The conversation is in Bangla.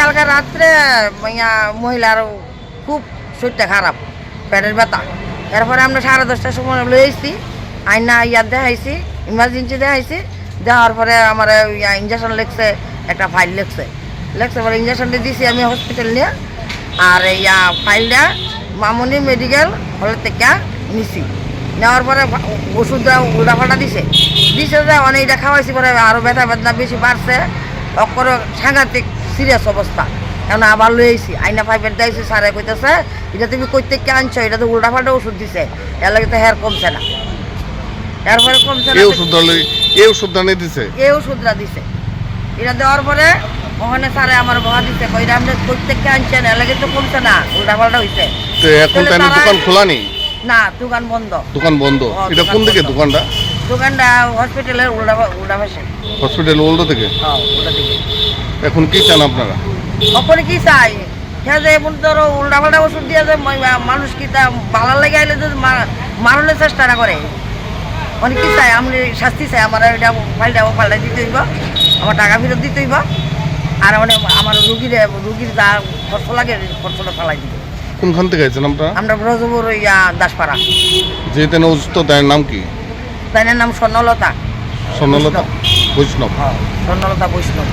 কালকে রাত্রে, ইয়া, মহিলার খুব শরীরটা খারাপ, পেটের ব্যথা। এরপরে আমরা সাড়ে দশটার সময় লয়ে এসেছি আইনা ইয়ার দেখাইছি ইমার্জেন্সি দেখাইছি, দেওয়ার পরে আমার ইঞ্জেকশন লেগছে, একটা ফাইল লেগছে। লেগছে পরে ইঞ্জেকশনটা দিছি আমি হসপিটাল নিয়ে, আর ইয়া ফাইলটা মামনি মেডিকেল হলের থেকে নিছি। নেওয়ার পরে ওষুধটা উল্টা ফাল্টা দিছে। দিছে যে অনেকটা খাওয়াইছি পরে আরও ব্যথা বেদনা বেশি বাড়ছে। অক্ষর সাংঘাতিক সিরিয়াস অবস্থা। এখন আবার লই আইছি। আইনা ফাইভের দিয়েছি স্যারে কইতেছে এটা তুমি কই থেকে আনছো? এটা তো উল্টা ফাল্টা ওষুধ দিছে। এর লাগে তো হেয়ার কমছে না। এরপরে কমছে না এই ওষুধ ধরলে এই ওষুধ দানে দিছে? এই ওষুধটা দিছে। এটা দেওয়ার পরে ওখানে স্যারে আমার বাবা দিছে কই এটা আপনি কই থেকে আনছেন এর লাগে তো কমছে না উল্টা ফাল্টা হইছে। তো এখন তাই দোকান খোলা নেই? না দোকান বন্ধ। দোকান বন্ধ। এটা কোন দিকে। দোকানটা? দোকানটা হসপিটালের উল্টা উল্টা পাশে। হসপিটাল ওল্ড থেকে হ্যাঁ উল্টা দিকে। এখন কি চান আপনারা? ওপরে কি চাই? হ্যাঁ যে এমন ধরো উল্টা পাল্টা ওষুধ দিয়ে যে মানুষ কি তা ভালো লেগে আইলে যদি মারণের চেষ্টা না করে? অনেক কি চাই? আমি শাস্তি চাই। আমার এটা ফাইলটা পাল্টা দিতে হইব। আমার টাকা ফেরত দিতে হইব। আর মানে আমার রুগীর রুগীর যা খরচ লাগে খরচটা ফালাই দিবে। কোনখান থেকে আছেন আপনারা? আমরা ব্রজপুর ইয়া দাসপাড়া। যে তেন অসুস্থ তার নাম কি? তাই নাম স্বর্ণলতা। স্বর্ণলতা বৈষ্ণব। হ্যাঁ স্বর্ণলতা বৈষ্ণব।